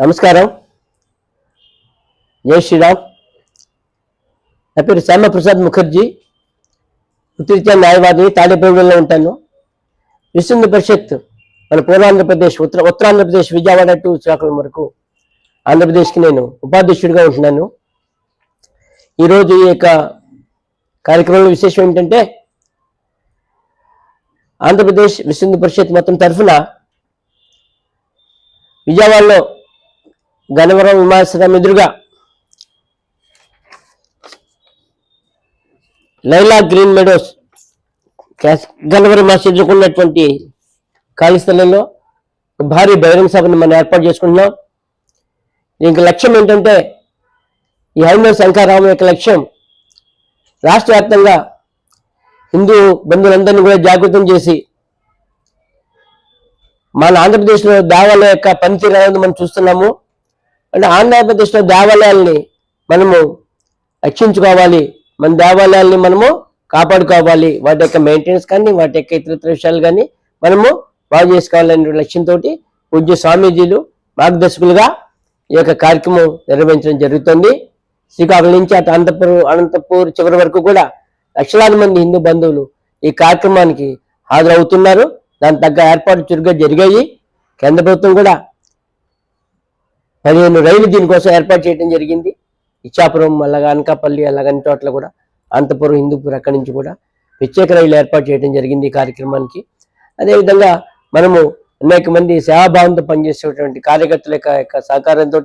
నమస్కారం. జై శ్రీరామ్. నా పేరు శ్యామప్రసాద్ ముఖర్జీ. వృత్తిరీత్యా న్యాయవాది తాడేపల్లిలో ఉంటాను. విశ్వ పరిషత్ మన పూర్వాంధ్రప్రదేశ్ ఉత్తర ఉత్తరాంధ్రప్రదేశ్ విజయవాడ టు శ్రీకాకుళం వరకు ఆంధ్రప్రదేశ్కి నేను ఉపాధ్యక్షుడిగా ఉంటున్నాను. ఈరోజు ఈ యొక్క కార్యక్రమంలో విశేషం ఏంటంటే ఆంధ్రప్రదేశ్ విశ్వ పరిషత్ మొత్తం తరఫున విజయవాడలో గనవరం విమానాశ్రయం ఎదురుగా లైలా గ్రీన్ మెడోస్ గనవరం గన్నవరం ఎదుర్కొన్నటువంటి ఖాళీ స్థలంలో భారీ బహిరంగ సభను మనం ఏర్పాటు చేసుకుంటున్నాం. దీనికి లక్ష్యం ఏంటంటే ఈ హైమ శంకరరావు యొక్క లక్ష్యం రాష్ట్ర వ్యాప్తంగా హిందూ బంధువులందరినీ కూడా జాగృతం చేసి మన ఆంధ్రప్రదేశ్లో దావాల యొక్క పనితీరు అనేది మనం చూస్తున్నాము. అంటే ఆంధ్రప్రదేశ్లో దేవాలయాల్ని మనము రక్షించుకోవాలి. మన దేవాలయాల్ని మనము కాపాడుకోవాలి. వాటి యొక్క మెయింటెనెన్స్ కానీ వాటి యొక్క ఇతర విషయాలు కానీ మనము బాగు చేసుకోవాలనే లక్ష్యంతో పూజ్య స్వామీజీలు మార్గదర్శకులుగా ఈ యొక్క కార్యక్రమం నిర్వహించడం జరుగుతుంది. శ్రీకాకుళం నుంచి అటు అనంతపురం అనంతపూర్ చివరి వరకు కూడా లక్షలాది మంది హిందూ బంధువులు ఈ కార్యక్రమానికి హాజరవుతున్నారు. దాని తగ్గ ఏర్పాటు చురుగ్గా జరిగాయి. కేంద్ర ప్రభుత్వం కూడా పదిహేను రైలు దీనికోసం ఏర్పాటు చేయడం జరిగింది. ఇచ్చాపురం అలాగా అనకాపల్లి అలాగ అన్ని చోట్ల కూడా అనంతపురం హిందూపూర్ అక్కడి నుంచి కూడా ప్రత్యేక రైలు ఏర్పాటు చేయడం జరిగింది ఈ కార్యక్రమానికి. అదేవిధంగా మనము అనేక మంది సేవాభావంతో పనిచేసేటువంటి కార్యకర్తల యొక్క సహకారంతో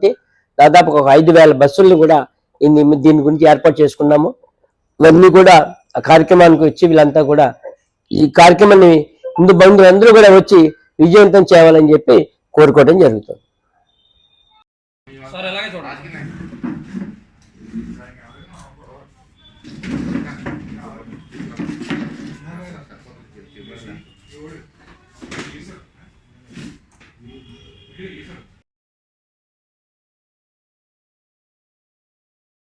దాదాపు ఒక ఐదు వేల బస్సులను కూడా దీని గురించి ఏర్పాటు చేసుకున్నాము. ఇవన్నీ కూడా ఆ కార్యక్రమానికి వచ్చి వీళ్ళంతా కూడా ఈ కార్యక్రమాన్ని హిందూ బంధువులందరూ కూడా వచ్చి విజయవంతం చేయాలని చెప్పి కోరుకోవడం జరుగుతుంది. Página.